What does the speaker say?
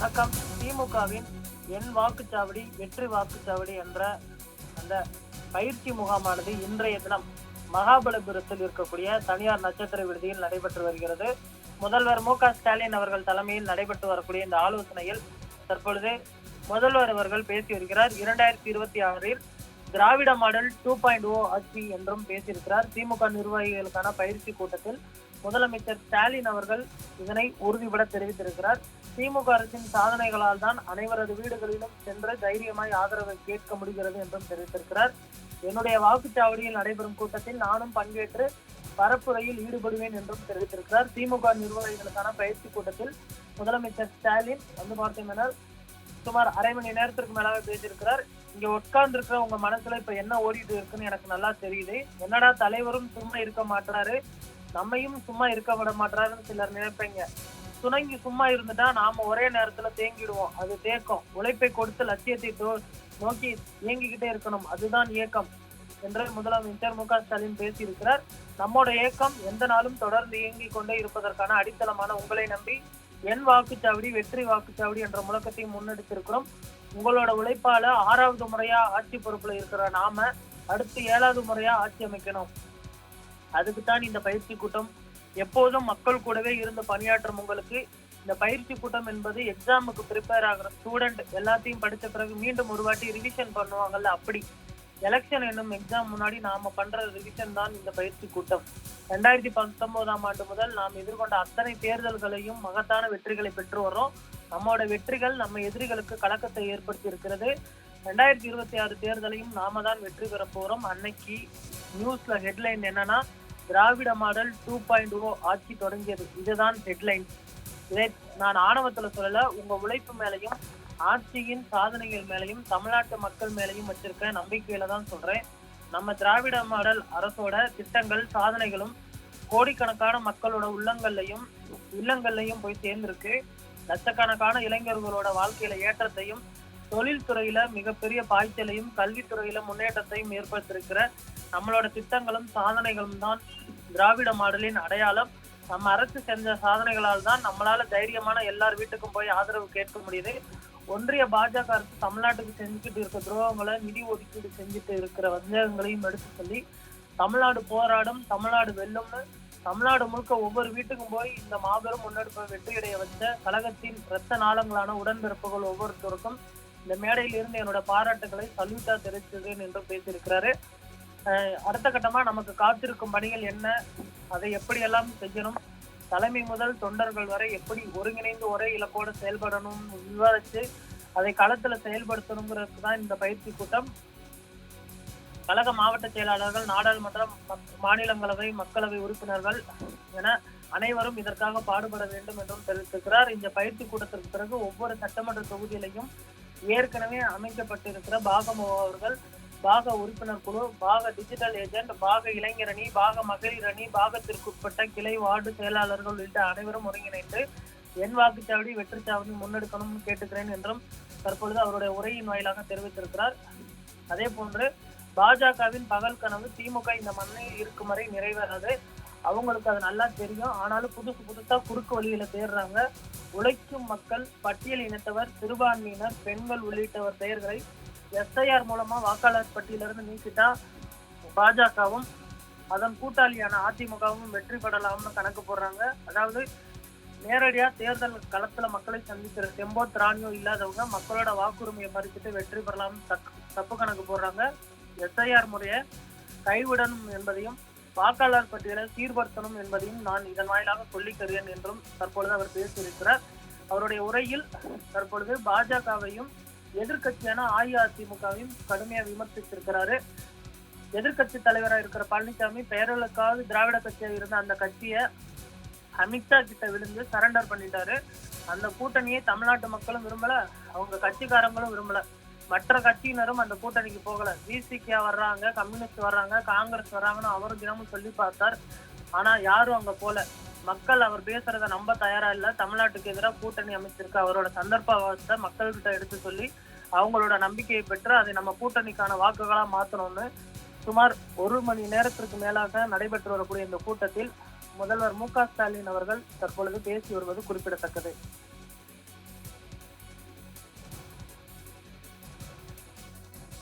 வணக்கம். திமுகவின் என் வாக்குச்சாவடி வெற்றி வாக்குச்சாவடி என்ற அந்த பயிற்சி முகாமானது இன்றைய தினம் மகாபலிபுரத்தில் இருக்கக்கூடிய தனியார் நட்சத்திர விடுதியில் நடைபெற்று வருகிறது. முதல்வர் மு க ஸ்டாலின் அவர்கள் தலைமையில் நடைபெற்று வரக்கூடிய இந்த ஆலோசனையில் தற்பொழுது முதல்வர் அவர்கள் பேசி வருகிறார். இரண்டாயிரத்தி இருபத்தி ஆறில் Dravida model two point O ஆட்சி என்றும் பேசியிருக்கிறார். திமுக நிர்வாகிகளுக்கான பயிற்சி கூட்டத்தில் முதலமைச்சர் ஸ்டாலின் அவர்கள் இதனை உறுதிபட தெரிவித்திருக்கிறார். திமுக அரசின் சாதனைகளால் தான் அனைவரது வீடுகளிலும் சென்று தைரியமாய் ஆதரவை கேட்க முடிகிறது என்றும் தெரிவித்திருக்கிறார். என்னுடைய வாக்குச்சாவடியில் நடைபெறும் கூட்டத்தில் நானும் பங்கேற்று பரப்புரையில் ஈடுபடுவேன் என்றும் தெரிவித்திருக்கிறார். திமுக நிர்வாகிகளுக்கான பயிற்சி கூட்டத்தில் முதலமைச்சர் ஸ்டாலின் வந்து பார்த்தீங்கன்னா சுமார் அரை மணி நேரத்திற்கு மேலாக பேசியிருக்கிறார். இங்க உட்கார்ந்து இருக்கிற உங்க மனசுல இப்ப என்ன ஓடிட்டு இருக்குன்னு எனக்கு நல்லா தெரியுது. என்னடா தலைவரும் சும்மா இருக்க மாட்டாரு நம்மையும் சும்மா இருக்க விட மாட்டாருன்னு சிலர் நினைப்பீங்க. துணங்கி சும்மா இருந்துட்டா நாம ஒரே நேரத்துல தேங்கிடுவோம். அது தேக்கம். உழைப்பை கொடுத்து லட்சியத்தை நோக்கி இயங்கிக்கிட்டே இருக்கணும். அதுதான் இயக்கம் என்று முதலமைச்சர் மு க ஸ்டாலின் பேசியிருக்கிறார். நம்மோட இயக்கம் எந்த நாளும் தொடர்ந்து இயங்கிக் கொண்டே இருப்பதற்கான அடித்தளமான உங்களை நம்பி என் வாக்குச்சாவடி வெற்றி வாக்குச்சாவடி என்ற முழக்கத்தை முன்னெடுத்திருக்கிறோம். உங்களோட உழைப்பால ஆறாவது முறையா ஆட்சி பொறுப்புல இருக்கிற நாம அடுத்து ஏழாவது முறையா ஆட்சி அமைக்கணும். அதுக்கு தான் இந்த பயிற்சி கூட்டம். எப்போதும் மக்கள் கூடவே இருந்து பணியாற்றும் உங்களுக்கு இந்த பயிற்சி கூட்டம் என்பது எக்ஸாமுக்கு ப்ரிப்பேர் ஆகிற ஸ்டூடெண்ட் எல்லாத்தையும் படித்த பிறகு மீண்டும் ஒரு வாட்டி ரிவிஷன் பண்ணுவாங்கல்ல அப்படி. எலெக்ஷன் என்னும் எக்ஸாம் முன்னாடி நாம பண்ற ரிவிஷன் தான் இந்த பயிற்சி கூட்டம். ரெண்டாயிரத்தி பத்தொன்பதாம் ஆண்டு முதல் நாம் எதிர்கொண்ட அத்தனை தேர்தல்களையும் மகத்தான வெற்றிகளை பெற்று வர்றோம் நம்மோட வெற்றிகள் நம்ம எதிரிகளுக்கு கலக்கத்தை ஏற்படுத்தி இருக்கிறது ரெண்டாயிரத்தி இருபத்தி ஆறு தேர்தலையும் நாம தான் வெற்றி பெற போறோம். அன்னைக்கு நியூஸ்ல ஹெட்லைன் என்னன்னா Dravida model two point O ஆட்சி தொடங்கியது. இதுதான் ஹெட்லைன் இதை நான் ஆணவத்துல சொல்லல உங்க உழைப்பு மேலையும் ஆட்சியின் சாதனைகள் மேலையும் தமிழ்நாட்டு மக்கள் மேலையும் வச்சிருக்க நம்பிக்கையில தான் சொல்றேன். நம்ம திராவிட மாடல் அரசோட திட்டங்கள் சாதனைகளும் கோடிக்கணக்கான மக்களோட உள்ளங்கள்லையும் உள்ளங்கள்லையும் போய் சேர்ந்திருக்கு. லட்சக்கணக்கான இளைஞர்களோட வாழ்க்கையில ஏற்றத்தையும் தொழில்துறையில மிகப்பெரிய பாய்ச்சலையும் கல்வித்துறையில முன்னேற்றத்தையும் ஏற்படுத்தியிருக்கிற நம்மளோட திட்டங்களும் சாதனைகளும் தான் திராவிட மாடலின் அடையாளம். நம்ம அரசு செஞ்ச சாதனைகளால் தான் நம்மளால தைரியமான எல்லார் வீட்டுக்கும் போய் ஆதரவு கேட்க முடியுது. ஒன்றிய பாஜக அரசு தமிழ்நாட்டுக்கு செஞ்சுக்கிட்டு இருக்க துரோகங்களை நிதி ஒதுக்கீடு செஞ்சுட்டு இருக்கிற வஞ்சகங்களையும் எடுத்து சொல்லி தமிழ்நாடு போராடும் தமிழ்நாடு வெல்லும்னு தமிழ்நாடு முழுக்க ஒவ்வொரு வீட்டுக்கும் போய் இந்த மாபெரும் முன்னெடுப்பை வெற்றியடைய வச்ச கழகத்தின் இரத்த நாளங்களான உடன்பிறப்புகள் ஒவ்வொருத்தருக்கும் இந்த மேடையில் இருந்து என்னோட பாராட்டுகளை சல்யூட்டா தெரிவித்தேன் என்று பேசியிருக்கிறாரு. அடுத்த கட்டமா நமக்கு காத்திருக்கும் பணிகள் என்ன? அதை எப்படியெல்லாம் செய்யணும்? தலைமை முதல் தொண்டர்கள் வரை எப்படி ஒருங்கிணைந்து ஒரே இலக்கோடு செயல்படணும் விவாதிச்சு அதை களத்துல செயல்படுத்தணுங்கிறதுக்கு தான் இந்த பயிற்சி கூட்டம். கழக மாவட்ட செயலாளர்கள் நாடாளுமன்றம் மாநிலங்களவை மக்களவை உறுப்பினர்கள் என அனைவரும் இதற்காக பாடுபட வேண்டும் என்றும் தெரிவித்திருக்கிறார். இந்த பயிற்சி கூட்டத்திற்கு பிறகு ஒவ்வொரு சட்டமன்ற தொகுதியிலையும் ஏற்கனவே அமைக்கப்பட்டிருக்கிற பாகமோ அவர்கள் பாக உறுப்பினர் குழு பாக டிஜிட்டல் ஏஜென்ட் பாக இளைஞரணி பாக மகளிர் அணி பாகத்திற்குட்பட்ட கிளை வார்டு செயலாளர்கள் உள்ளிட்ட அனைவரும் ஒருங்கிணைந்து என் வாக்குச்சாவடி வெற்றிச்சாவடி முன்னெடுக்கணும்னு கேட்டுக்கிறேன் என்றும் தற்பொழுது அவருடைய உரையின் வாயிலாக தெரிவித்திருக்கிறார். அதே போன்று பாஜகவின் பகல் கனவு திமுக இந்த மண்ணில் இருக்கும் வரை நிறைவேறாது. அவங்களுக்கு அது நல்லா தெரியும். ஆனாலும் புதுசு புதுசா குறுக்கு வழியில தேடுறாங்க. உழைக்கும் மக்கள் பட்டியல் இனத்தவர் சிறுபான்மையினர் பெண்கள் உள்ளிட்டவர் பெயர்களை எஸ்ஐஆர் மூலமா வாக்காளர் பட்டியலிருந்து நீக்கிட்டா பாஜகவும் அதன் கூட்டாளியான அதிமுகவும் வெற்றி பெறலாம்னு கணக்கு போடுறாங்க. அதாவது நேரடியா தேர்தல் களத்துல மக்களை சந்திக்கிற செம்போ திராணியோ இல்லாதவங்க மக்களோட வாக்குரிமையை பறிச்சுட்டு வெற்றி பெறலாம்னு தக்- தப்பு கணக்கு போடுறாங்க. எஸ்ஐஆர் முறையை கைவிடணும் என்பதையும் வாக்காளர் பட்டியலை சீர்படுத்தணும் என்பதையும் நான் இதன் வாயிலாக சொல்லித்தருவேன் என்றும் தற்பொழுது அவர் பேசியிருக்கிறார். அவருடைய உரையில் தற்பொழுது பாஜகவையும் எதிர்க்கட்சியான அஇஅதிமுகவையும் கடுமையா விமர்சித்திருக்கிறாரு. எதிர்க்கட்சி தலைவராக இருக்கிற பழனிசாமி பெயர்களுக்காவது திராவிட கட்சியாக இருந்த அந்த கட்சியை அமித்ஷா கிட்ட விழுந்து சரண்டர் பண்ணிட்டாரு. அந்த கூட்டணியை தமிழ்நாட்டு மக்களும் விரும்பல அவங்க கட்சிக்காரங்களும் விரும்பல. மற்ற கட்சியினரும் அந்த கூட்டணிக்கு போகல. விசிகே வர்றாங்க கம்யூனிஸ்ட் வர்றாங்க காங்கிரஸ் வர்றாங்கன்னு அவரும் தினமும் சொல்லி பார்த்தார். ஆனா யாரும் அங்க போல. மக்கள் அவர் பேசுறத நம்ப தயாரா இல்ல. தமிழ்நாட்டுக்கு எதிராக கூட்டணி அமைச்சிருக்க அவரோட சந்தர்ப்பத்தை மக்கள்கிட்ட எடுத்து சொல்லி அவங்களோட நம்பிக்கையை பெற்று அதை நம்ம கூட்டணிக்கான வாக்குகளா மாத்தணும்னு சுமார் ஒரு மணி நேரத்திற்கு மேலாக நடைபெற்று வரக்கூடிய இந்த கூட்டத்தில் முதல்வர் மு க ஸ்டாலின் அவர்கள் தற்பொழுது பேசி வருவது குறிப்பிடத்தக்கது.